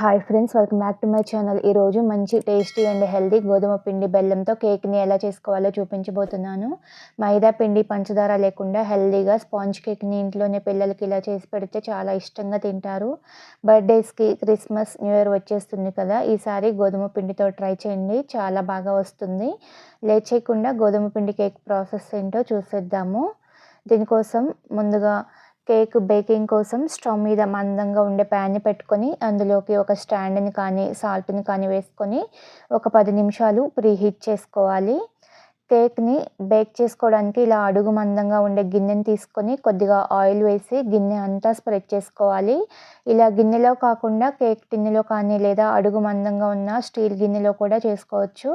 Hi friends welcome back to my channel ఈరోజు మంచి tasty and healthy గోధుమ పిండి బెల్లంతో కేక్ని ఎలా చేసుకోవాలో చూపించబోతున్నాను. మైదా పిండి పంచదార లేకుండా హెల్దీగా స్పాంజ్ కేక్ని ఇంట్లోనే పిల్లలకి ఇలా చేసి పెడితే చాలా ఇష్టంగా తింటారు. బర్త్డేస్కి క్రిస్మస్ న్యూ ఇయర్ వచ్చేస్తుంది కదా ఈసారి గోధుమ పిండితో ట్రై చేయండి చాలా బాగా వస్తుంది. లేచేయకుండా గోధుమ పిండి కేక్ ప్రాసెస్ ఏంటో చూసేద్దాము. దీనికోసం ముందుగా కేక్ బేకింగ్ కోసం స్టవ్ మీద మందంగా ఉండే ప్యాన్ని పెట్టుకొని అందులోకి ఒక స్టాండ్ని కానీ సాల్ట్ని కానీ వేసుకొని ఒక పది నిమిషాలు ప్రీహీట్ చేసుకోవాలి. కేక్ని బేక్ చేసుకోవడానికి ఇలా అడుగు మందంగా ఉండే గిన్నెని తీసుకొని కొద్దిగా ఆయిల్ వేసి గిన్నె అంతా స్ప్రెడ్ చేసుకోవాలి. ఇలా గిన్నెలో కాకుండా కేక్ టిన్నెలో కానీ లేదా అడుగు మందంగా ఉన్న స్టీల్ గిన్నెలో కూడా చేసుకోవచ్చు.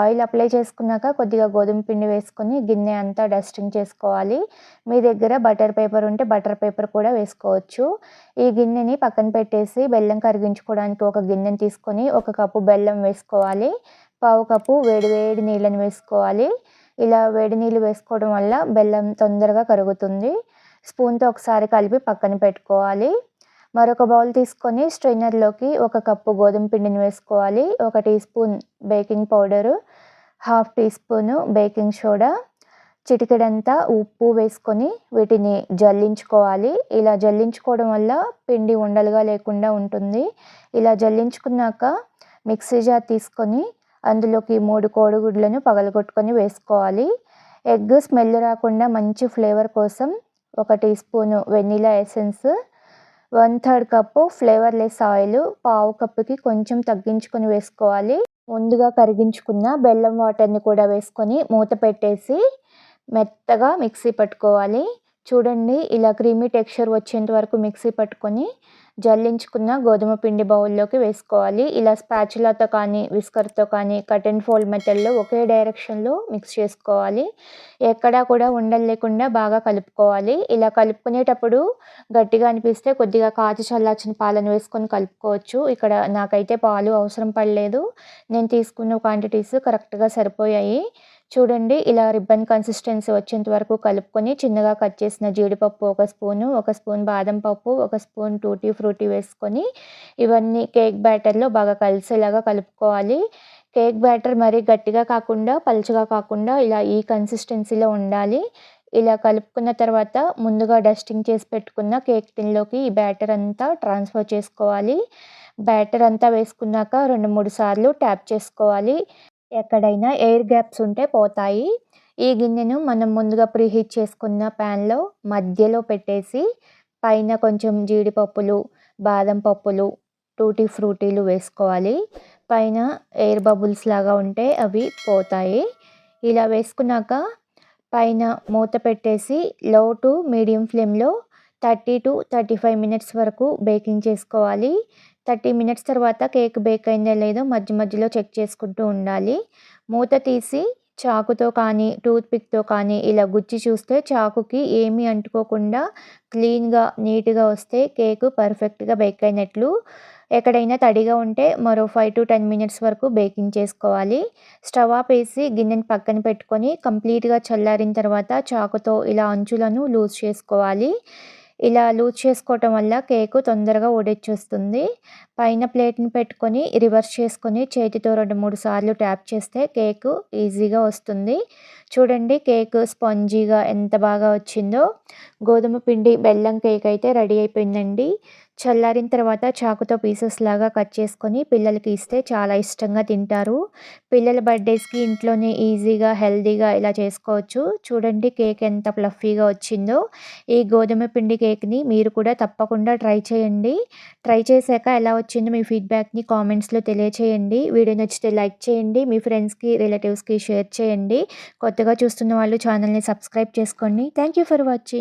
ఆయిల్ అప్లై చేసుకున్నాక కొద్దిగా గోధుమ పిండి వేసుకొని గిన్నె అంతా డస్టింగ్ చేసుకోవాలి. మీ దగ్గర బటర్ పేపర్ ఉంటే బటర్ పేపర్ కూడా వేసుకోవచ్చు. ఈ గిన్నెని పక్కన పెట్టేసి బెల్లం కరిగించుకోవడానికి ఒక గిన్నెని తీసుకొని ఒక కప్పు బెల్లం వేసుకోవాలి. పావు కప్పు వేడి వేడి నీళ్ళని వేసుకోవాలి. ఇలా వేడి నీళ్ళు వేసుకోవడం వల్ల బెల్లం తొందరగా కరుగుతుంది. స్పూన్తో ఒకసారి కలిపి పక్కన పెట్టుకోవాలి. మరొక బౌల్ తీసుకొని స్ట్రైనర్లోకి ఒక కప్పు గోధుమ పిండిని వేసుకోవాలి. ఒక teaspoon baking powder half teaspoon baking soda చిటికెడంతా ఉప్పు వేసుకొని వీటిని జల్లించుకోవాలి. ఇలా జల్లించుకోవడం వల్ల పిండి ఉండలుగా లేకుండా ఉంటుంది. ఇలా జల్లించుకున్నాక మిక్సీ జార్ తీసుకొని అందులోకి మూడు కోడిగుడ్లను పగలగొట్టుకొని వేసుకోవాలి. ఎగ్ స్మెల్ రాకుండా మంచి ఫ్లేవర్ కోసం ఒక teaspoon vanilla essence one third cup flavourless oil పావు కప్పుకి కొంచెం తగ్గించుకొని వేసుకోవాలి. ముందుగా కరిగించుకున్న బెల్లం వాటర్ని కూడా వేసుకొని మూత పెట్టేసి మెత్తగా మిక్సీ పట్టుకోవాలి. చూడండి ఇలా క్రీమీ టెక్స్చర్ వచ్చేంత వరకు మిక్సీ పట్టుకొని జల్లించుకున్న గోధుమ పిండి బౌల్లోకి వేసుకోవాలి. ఇలా స్పాచులాతో కానీ విస్కర్తో కానీ కట్ అండ్ ఫోల్డ్ మెథడ్లో ఒకే డైరెక్షన్లో మిక్స్ చేసుకోవాలి. ఎక్కడా కూడా ఉండలు లేకుండా బాగా కలుపుకోవాలి. ఇలా కలుపుకునేటప్పుడు గట్టిగా అనిపిస్తే కొద్దిగా కాచి చల్లార్చిన పాలను వేసుకొని కలుపుకోవచ్చు. ఇక్కడ నాకైతే పాలు అవసరం పడలేదు. నేను తీసుకున్న క్వాంటిటీస్ కరెక్ట్గా సరిపోయాయి. చూడండి ఇలా రిబ్బన్ కన్సిస్టెన్సీ వచ్చేంత వరకు కలుపుకొని చిన్నగా కట్ చేసిన జీడిపప్పు ఒక స్పూను ఒక స్పూన్ బాదం పప్పు ఒక స్పూన్ టూటీ ఫ్రూటీ వేసుకొని ఇవన్నీ కేక్ బ్యాటర్లో బాగా కలిసేలాగా కలుపుకోవాలి. కేక్ బ్యాటర్ మరీ గట్టిగా కాకుండా పలుచగా కాకుండా ఇలా ఈ కన్సిస్టెన్సీలో ఉండాలి. ఇలా కలుపుకున్న తర్వాత ముందుగా డస్టింగ్ చేసి పెట్టుకున్న కేక్ తిన్లోకి ఈ బ్యాటర్ అంతా ట్రాన్స్ఫర్ చేసుకోవాలి. బ్యాటర్ అంతా వేసుకున్నాక రెండు మూడు సార్లు ట్యాప్ చేసుకోవాలి. ఎక్కడైనా ఎయిర్ గ్యాప్స్ ఉంటే పోతాయి. ఈ గిన్నెను మనం ముందుగా ప్రీహీట్ చేసుకున్న ప్యాన్లో మధ్యలో పెట్టేసి పైన కొంచెం జీడిపప్పులు బాదం పప్పులు టూటీ ఫ్రూటీలు వేసుకోవాలి. పైన ఎయిర్ బబుల్స్ లాగా ఉంటే అవి పోతాయి. ఇలా వేసుకున్నాక పైన మూత పెట్టేసి లో టు మీడియం ఫ్లేమ్లో thirty to thirty five minutes వరకు బేకింగ్ చేసుకోవాలి. థర్టీ మినిట్స్ తర్వాత కేక్ బేక్ అయిందో లేదో మధ్య మధ్యలో చెక్ చేసుకుంటూ ఉండాలి. మూత తీసి చాకుతో కానీ టూత్పిక్తో కానీ ఇలా గుచ్చి చూస్తే చాకుకి ఏమీ అంటుకోకుండా క్లీన్గా నీట్గా వస్తే కేకు పర్ఫెక్ట్గా బేక్ అయినట్లు. ఎక్కడైనా తడిగా ఉంటే మరో ఫైవ్ టు టెన్ మినిట్స్ వరకు బేకింగ్ చేసుకోవాలి. స్టవ్ ఆఫ్ వేసి గిన్నెని పక్కన పెట్టుకొని కంప్లీట్గా చల్లారిన తర్వాత చాకుతో ఇలా అంచులను లూజ్ చేసుకోవాలి. ఇలా లూజ్ చేసుకోవటం వల్ల కేకు తొందరగా వస్తుంది పైన ప్లేట్ని పెట్టుకొని రివర్స్ చేసుకొని చేతితో రెండు మూడు సార్లు ట్యాప్ చేస్తే కేకు ఈజీగా వస్తుంది. చూడండి కేక్ స్పాంజీగా ఎంత బాగా వచ్చిందో. గోధుమ పిండి బెల్లం కేక్ అయితే రెడీ అయిపోయిందండి. చల్లారిన తర్వాత చాకుతో పీసెస్ లాగా కట్ చేసుకొని పిల్లలకి ఇస్తే చాలా ఇష్టంగా తింటారు. పిల్లల బర్త్డేస్కి ఇంట్లోనే ఈజీగా హెల్తీగా ఇలా చేసుకోవచ్చు. చూడండి కేక్ ఎంత ఫ్లఫీగా వచ్చిందో. ఈ గోధుమ పిండి కేక్ని మీరు కూడా తప్పకుండా ట్రై చేయండి. ట్రై చేశాక ఎలా వచ్చిందో మీ ఫీడ్బ్యాక్ని కామెంట్స్లో తెలియచేయండి. వీడియో నచ్చితే లైక్ చేయండి. మీ ఫ్రెండ్స్కి రిలేటివ్స్కి షేర్ చేయండి. కొత్తగా చూస్తున్న వాళ్ళు ఛానల్ని సబ్స్క్రైబ్ చేసుకోండి. Thank you for watching.